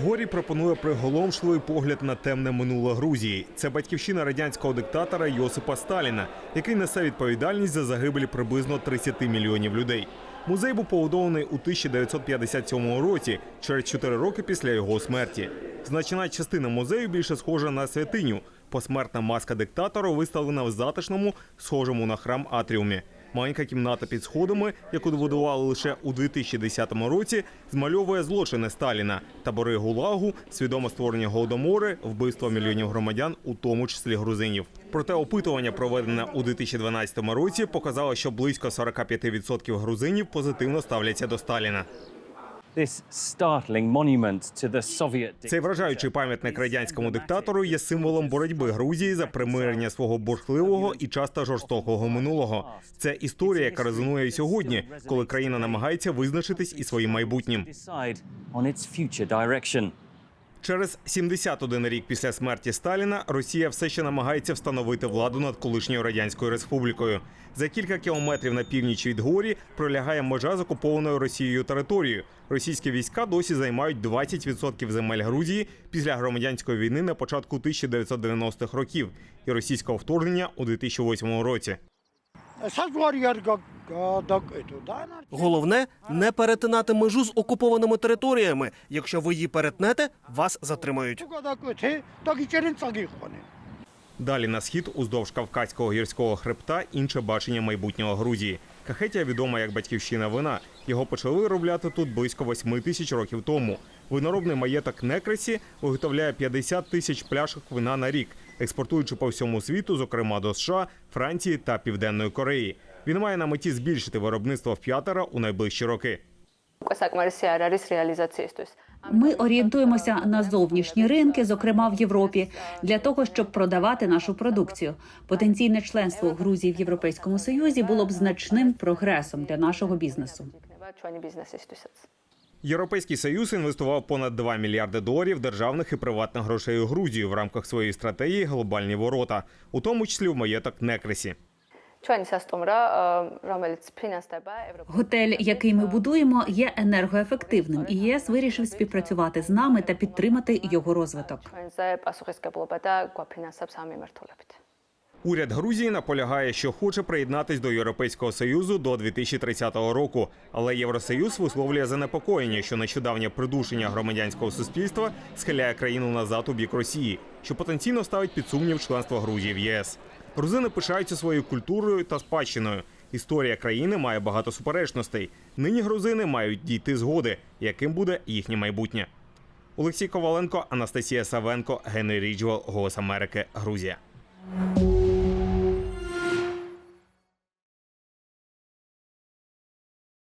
Горі пропонує приголомшливий погляд на темне минуле Грузії. Це батьківщина радянського диктатора Йосипа Сталіна, який несе відповідальність за загибель приблизно 30 мільйонів людей. Музей був побудований у 1957 році, через 4 роки після його смерті. Значна частина музею більше схожа на святиню. Посмертна маска диктатора виставлена в затишному, схожому на храм атріумі. Маленька кімната під сходами, яку добудували лише у 2010 році, змальовує злочини Сталіна, табори ГУЛАГу, свідоме створення голодомори, вбивство мільйонів громадян, у тому числі грузинів. Проте опитування, проведене у 2012 році, показало, що близько 45% грузинів позитивно ставляться до Сталіна. Цей вражаючий пам'ятник радянському диктатору є символом боротьби Грузії за примирення свого бурхливого і часто жорстокого минулого. Це історія, яка резонує і сьогодні, коли країна намагається визначитись і своїм майбутнім. Через 71 рік після смерті Сталіна Росія все ще намагається встановити владу над колишньою радянською республікою. За кілька кілометрів на північ від горі пролягає межа з окупованою Росією територією. Російські війська досі займають 20% земель Грузії після громадянської війни на початку 1990-х років і російського вторгнення у 2008 році. Головне не перетинати межу з окупованими територіями. Якщо ви її перетнете, вас затримають. Далі на схід уздовж Кавказького гірського хребта інше бачення майбутнього Грузії. Кахетія відома як батьківщина вина. Його почали виробляти тут близько 8 тисяч років тому. Виноробний маєток Некресі виготовляє 50 тисяч пляшок вина на рік, експортуючи по всьому світу, зокрема до США, Франції та Південної Кореї. Він має на меті збільшити виробництво в п'ятеро у найближчі роки. Ми орієнтуємося на зовнішні ринки, зокрема в Європі, для того, щоб продавати нашу продукцію. Потенційне членство Грузії в Європейському Союзі було б значним прогресом для нашого бізнесу. Європейський союз інвестував понад 2 мільярди доларів державних і приватних грошей у Грузію в рамках своєї стратегії Глобальні ворота, у тому числі в маєток Некресі. Готель, який ми будуємо, є енергоефективним, і ЄС вирішив співпрацювати з нами та підтримати його розвиток. Уряд Грузії наполягає, що хоче приєднатись до Європейського союзу до 2030 року. Але Євросоюз висловлює занепокоєння, що нещодавнє придушення громадянського суспільства схиляє країну назад у бік Росії, що потенційно ставить під сумнів членство Грузії в ЄС. Грузини пишаються своєю культурою та спадщиною. Історія країни має багато суперечностей. Нині грузини мають дійти згоди, яким буде їхнє майбутнє. Олексій Коваленко, Анастасія Савенко, Ріджвел, Голос Америки, Грузія.